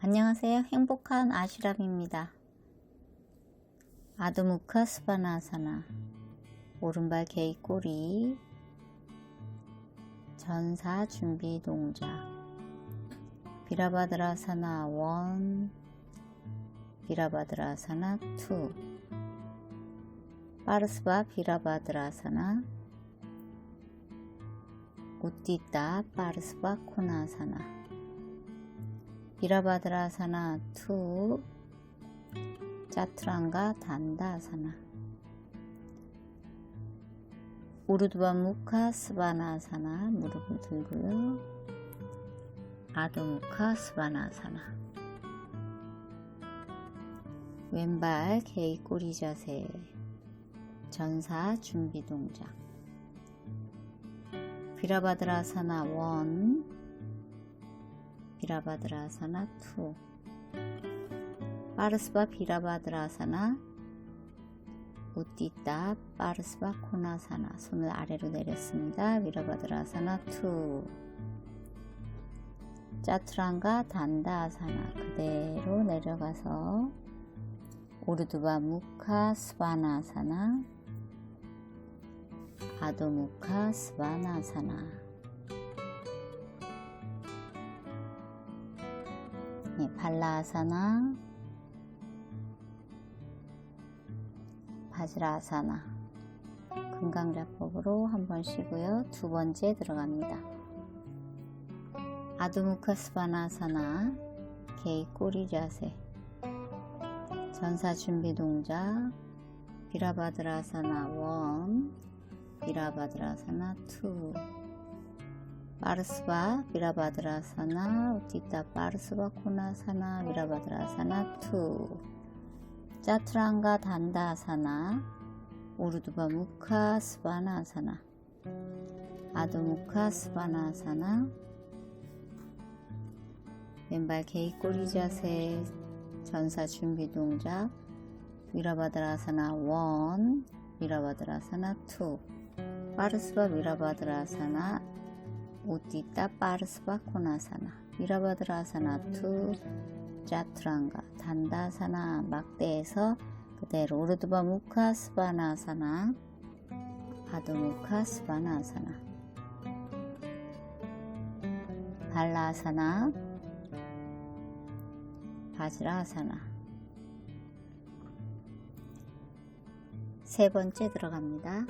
안녕하세요. 행복한 아시람입니다. 아드무카 스바나사나. 오른발 개이 꼬리. 전사 준비 동작. 비라바드라사나 1 비라바드라사나 2 파르스바 비라바드라사나. 우띠따 파르스바 코나사나 비라바드라사나 2 짜트랑가 단다사나 우르드바 무카 스바나사나 무릎을 들고요. 아도무카 스바나사나 왼발 개이 꼬리 자세 전사 준비 동작. 비라바드라사나 1 비라바드라사나? 2 파르스바 비라바드라사나? 우띠따 파르스바 코나사나. 손을 아래로 내렸습니다. 비라바드라사나? 2 짜투랑가 단다아사나. 그대로 내려가서 오르두바 무카 스바나사나. 아도무카 스바나사나 네, 발라아사나. 바지라아사나. 금강자법으로 한 번 쉬고요. 두 번째 들어갑니다. 아두무카스바나사나. 개이 꼬리 자세. 전사 준비 동작. 비라바드라사나 1 비라바드라사나 2 파르스바 비라바드라사나 우티타 파르스바 코나사나 비라바드라사나 2 짜트랑가 단다사나 우르두바 무카 스바나사나. 아도 무카 스바나사나. 왼발 개이 꼬리 자세 전사 준비 동작. 위라바드라사나 1 위라바드라사나 2 파르스바 위라바드라사나 우띠따 파르스바 코나사나 미라바드라사나 투 자트랑가 단다사나 막대에서 그대로 오르드바 무카 스바나사나 바드무카 스바나사나. 발라사나 바지라사나. 세 번째 들어갑니다.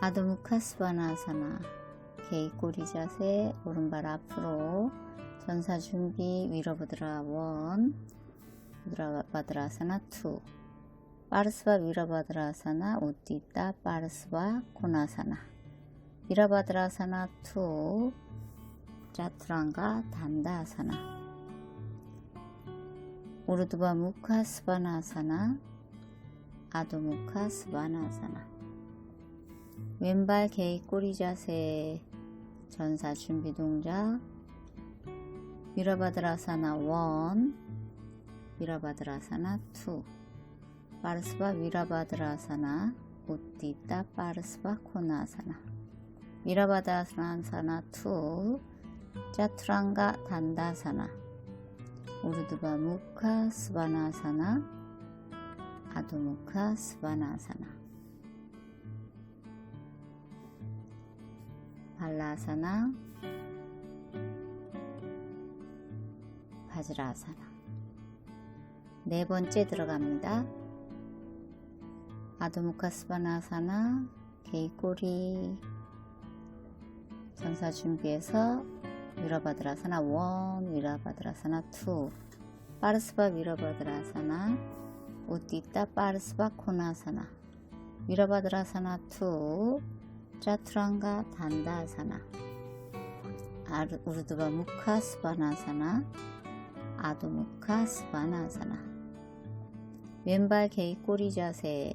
아드무카 스바나사나 개이 꼬리 자세 오른발 앞으로 전사 준비 위로부드라 원 부드라 바드라사나 투 파르스바 위라바드라사나 우띠따 파르스바 코나사나. 위라바드라사나 투 짜트랑가 단다사나. 우르두바 무카 스바나사나 아도무카 스바나사나. 왼발 개이 꼬리 자세 전사 준비 동작. 위라바드라사나 1 위라바드라사나 2 파르스바 위라바드라사나 우띠따 파르스바 코나사나. 위라바드라사나 2 짜투랑가 단다사나. 우르드바 무카 스바나사나. 아도무카 스바나사나 발라사나 바지라사나. 네 번째 들어갑니다. 아도무카스바나사나 개이꼬리 전사 준비해서 위라바드라사나 1 위라바드라사나 2 파르스바 위라바드라사나 우띠따 파르스바 코나사나. 위라바드라사나 2 짜투랑가 단다사나 우르드바 무카 스바나사나 아도 무카 스바나사나 왼발 개이 꼬리 자세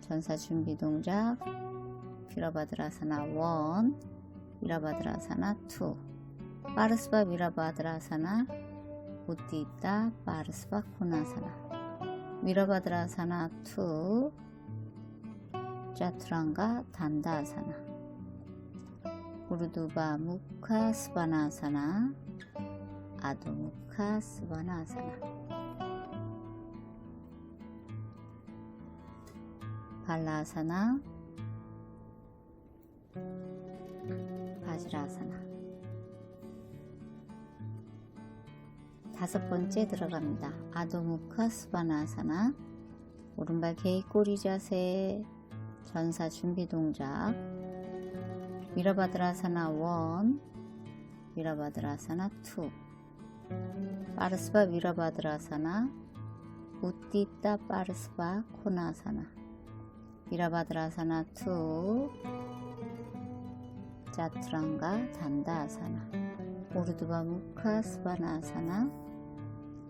전사 준비 동작 피라바드라사나 1 위라바드라사나 2 파르스바 위라바드라사나 우띠따 파르스바 코나사나 위라바드라사나 2 짜투랑가 단다아사나 우르두바 무카 스바나사나 아도 무카 스바나아사나 발라아사나 바지라아사나 다섯 번째 들어갑니다. 아도무카 스바나아사나. 오른발 개입꼬리 자세 전사 준비 동작. 위라바드라사나 1 위라바드라사나 2 파르스바 위라바드라사나 우띠따 파르스바 코나사나. 위라바드라사나 2 자투랑가 단다아사나. 오르두바 무카 스바나아사나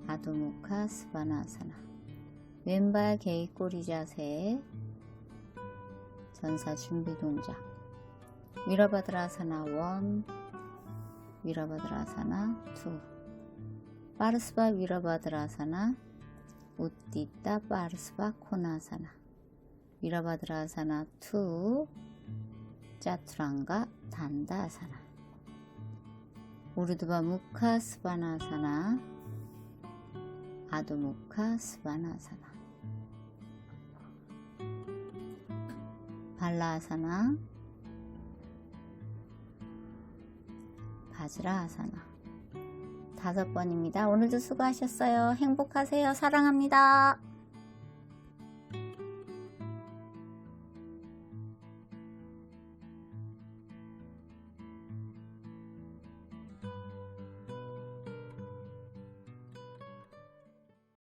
아도무카 스바나아사나. 왼발 개입꼬리 자세 전사 준비 동작. 위라바드라사나 1 위라바드라사나 2 파르스바 위라바드라사나 우띠따 파르스바 코나사나. 위라바드라사나 2 짜투랑가 단다아사나. 우르드바 무카 스바나사나. 아도무카 스바나사나 발라아사나 바지라아사나 다섯 번입니다. 오늘도 수고하셨어요. 행복하세요. 사랑합니다.